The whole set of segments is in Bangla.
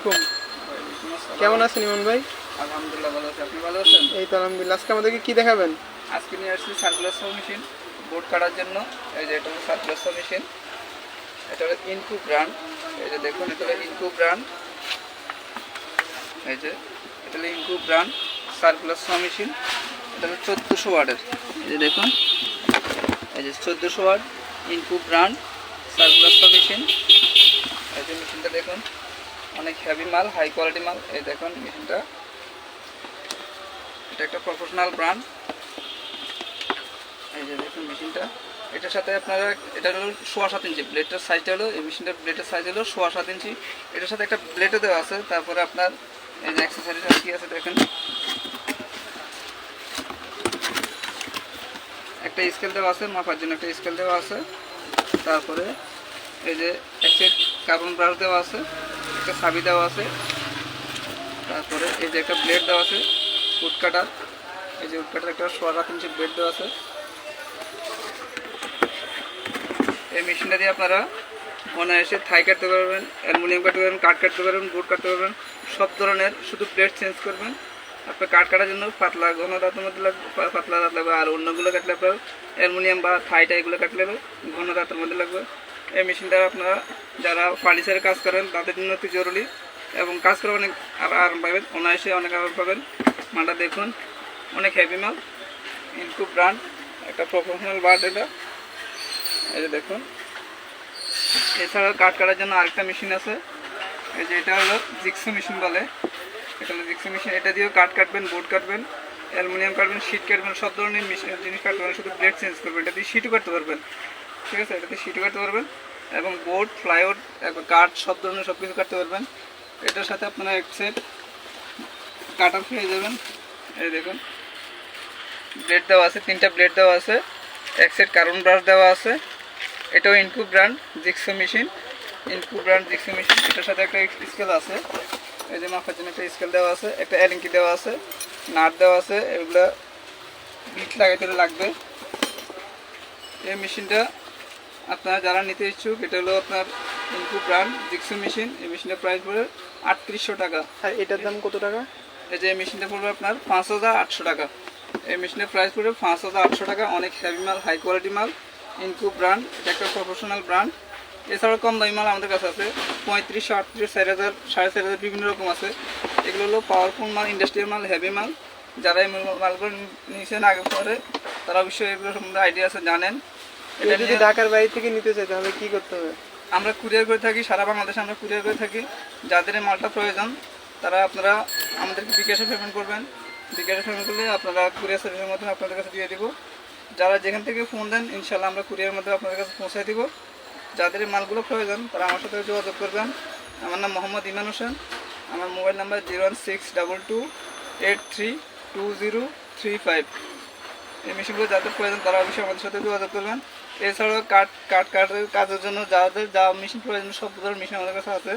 আলাইকুম। কেমন আছেন ইমন ভাই? আলহামদুলিল্লাহ ভালো আছি। আপনি ভালো আছেন? এই তো আলহামদুলিল্লাহ। আজকে আমাদেরকে কি দেখাবেন? আজকে নিয়ে আসছি সার্কুলার মেশিন বোর্ড কাটার জন্য। এই যে এটা হলো সার্কুলার মেশিন। এটা হলো ইনকু ব্র্যান্ড। এই যে দেখুন এটা হলো ইনকু ব্র্যান্ড। এই যে এটা হলো ইনকু ব্র্যান্ড সার্কুলার মেশিন। এটা হলো চোদ্দোশো ওয়ার্ডের এই যে দেখুন এই যে চোদ্দোশো watt Ingco brand circular machine. এই যে মেশিনটা দেখুন। অনেক হেভি মাল হাই কোয়ালিটি মাল। এই দেখুন মেশিনটা। এটা একটা প্রফেশনাল ব্র্যান্ড এই যে দেখুন মেশিনটা। এটার সাথে আপনারা, এটা হলো সোয়া সাত ইঞ্চি। ব্লেডটার সাইজটা হলো, এই মেশিনটার ব্লেডের সাইজ হলো সোয়া সাত ইঞ্চি। এটার সাথে একটা ব্লেডও দেওয়া আছে। তারপরে আপনার, এই যে অ্যাক্সেসরিজ কি আছে দেখেন। একটা স্কেল দেওয়া আছে, মাপার জন্য একটা স্কেল দেওয়া আছে। তারপরে এই যে একটা কার্বন ব্রাশ দেওয়া আছে। একটা সাবি দেওয়া আছে। তারপরে এই যে একটা ব্লেড দেওয়া আছে উড কাটার। এই যে উড কাটার একটা সোয়া সাত ইঞ্চি ব্লেড দেওয়া আছে। এই মেশিনটা দিয়ে আপনারা অনায়াসে থাই কাটতে পারবেন, অ্যালুমিনিয়াম কাটতে পারবেন, কাঠ কাটতে পারবেন, বোর্ড কাটতে পারবেন, সব ধরনের শুধু প্লেট চেঞ্জ করবেন। আপনার কাঠ কাটার জন্য পাতলা ঘন দাঁতের মধ্যে লাগবে পাতলা দাঁত লাগবে, আর অন্যগুলো কাটলে আপনার অ্যালুমিনিয়াম বা থাইটা এগুলো কাটলে ঘন দাঁতের মধ্যে লাগবে। এই মেশিনটা আপনারা যারা ফার্নিচারের কাজ করেন, তাদের জন্য অতি জরুরি এবং কাজ করে অনেক আর- আরাম পাবেন, অনায়াসে অনেক আরাম পাবেন। মালটা দেখুন, অনেক হেভি মাল ইনকু ব্র্যান্ড একটা প্রফেশনাল ব্র্যান্ড এটা। এই যে দেখুন। এছাড়াও কাঠ কাটার জন্য আরেকটা মেশিন আছে। এই যে এটা হলো জিক্সো মেশিন বলে। এটা হলো জিক্সো মেশিন। এটা দিয়েও কাঠ কাটবেন, বোর্ড কাটবেন, অ্যালুমিনিয়াম কাটবেন, শীট কাটবেন, সব ধরনের জিনিস কাটতে পারবেন শুধু ব্লেড চেঞ্জ করবেন। এটা দিয়ে শিটও কাটতে পারবেন। ঠিক আছে এটা দিয়ে শিটও কাটতে পারবেন এবং বোর্ড ফ্লাইওড কাঠ সব ধরনের সব কিছু কাটতে পারবেন। এটার সাথে আপনারা এক সেট কাটার পেয়ে যাবেন। এই দেখুন ব্লেড দেওয়া আছে, তিনটা ব্লেড দেওয়া আছে, এক সেট কার্বন ব্রাশ দেওয়া আছে। এটাও Ingco brand jigsaw machine Ingco brand jigsaw machine এটার সাথে একটা স্কেল আছে। এই যে মাপার জন্য একটা স্কেল দেওয়া আছে, একটা অ্যালিঙ্কি দেওয়া আছে, নাট দেওয়া আছে, এগুলো বিট লাগাইতে লাগবে। এই মেশিনটা আপনারা যারা নিতে ইচ্ছুক এটা হলো আপনার ইনকু ব্র্যান্ড জিক্সো মেশিন এই মেশিনটার প্রাইস পড়বে আটত্রিশশো টাকা। আর এটার দাম কত টাকা? এই যে এই মেশিনটা পড়বে আপনার পাঁচ হাজার আটশো টাকা। এই মেশিনের প্রাইস পড়বে পাঁচ হাজার আটশো টাকা অনেক হেভি মাল হাই কোয়ালিটি মাল ইনকু ব্র্যান্ড এটা একটা প্রফেশনাল ব্র্যান্ড এছাড়াও কম দামি মাল আমাদের কাছে আছে পঁয়ত্রিশশো আটত্রিশ চার হাজার সাড়ে চার হাজার বিভিন্ন রকম আছে। এগুলো হলো পাওয়ারফুল মাল ইন্ডাস্ট্রিয়াল মাল হেভি মাল। যারা এই মাল- মালগুলো নিয়েছেন আগে পরে তারা অবশ্যই এগুলো সম্বন্ধে আইডিয়া আছে জানেন। কেউ যদি ঢাকার বাইরে থেকে নিতে চায় তাহলে কি করতে হবে? আমরা কুরিয়ার করে থাকি সারা বাংলাদেশে আমরা কুরিয়ার করে থাকি। যাদের মালটা প্রয়োজন তারা আপনারা আমাদেরকে বিকাশে পেমেন্ট করবেন। বিকাশে পেমেন্ট করলে আপনারা কুরিয়ার সার্ভিসের মাধ্যমে আপনাদের কাছে দিয়ে দিব। যারা যেখান থেকে ফোন দেন ইনশাল্লাহ আমরা কুরিয়ার মাধ্যমে আপনাদের কাছে পৌঁছে দিব। যাদের মালগুলো প্রয়োজন তারা আমার সাথে যোগাযোগ করবেন। আমার নাম মোহাম্মদ ইমান হোসেন। আমার mobile number zero one six double two eight three two zero three five. এই মেশিনগুলো যাদের প্রয়োজন তারা অবশ্যই আমাদের সাথে যোগাযোগ করবেন। এছাড়াও কাঠ কাঠ কাঠের কাজের জন্য যাদের যা মেশিন প্রয়োজন, সব ধরনের মেশিন আমাদের কাছে আছে।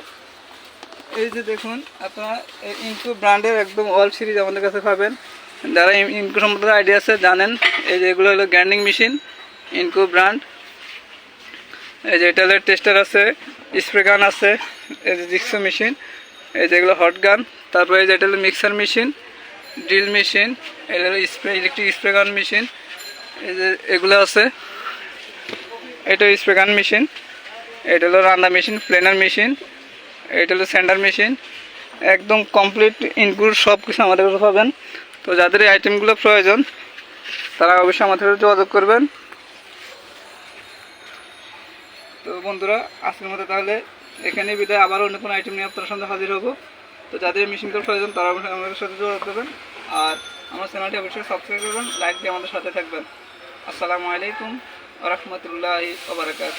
এই যে দেখুন, আপনারা ইনকু ব্র্যান্ডের একদম অল সিরিজ আমাদের কাছে পাবেন। যারা ইন- ইনকু সম্পর্কে আইডিয়া আছে, জানেন। এই যে এগুলো হলো গ্র্যান্ডিং মেশিন ইনকু ব্র্যান্ড এই যে এটা টেস্টার আছে স্প্রে গান আছে, এই যে জিক্সো মেশিন এই যেগুলো হট গান তারপরে এই যে এটা হলো মিক্সার মেশিন ড্রিল মেশিন এটা হলো spray electric spray gun machine এই যে এগুলো আছে। এটা স্প্রে গান মেশিন, এটা হলো রান্না মেশিন, প্লেনার মেশিন, এটা হলো স্যান্ডার মেশিন, একদম কমপ্লিট ইনক্লুড সব কিছু আমাদের কাছে পাবেন। তো যাদের এই আইটেমগুলো প্রয়োজন, তারা অবশ্যই আমাদের সাথে যোগাযোগ করবেন। তো বন্ধুরা, আজকের মতো তাহলে এখানে বিদায়। আবার অন্য কোনো আইটেম নিয়ে আপনার সামনে হাজির হব। তো যাদের মেশিনগুলো প্রয়োজন, তারা অবশ্যই আমাদের সাথে যোগাযোগ করবেন। আর আমার চ্যানেলটি অবশ্যই সাবস্ক্রাইব করবেন লাইক দিয়ে আমাদের সাথে থাকবেন। আসসালামু আলাইকুম। রহমতুল্লাহ ওবরাকাত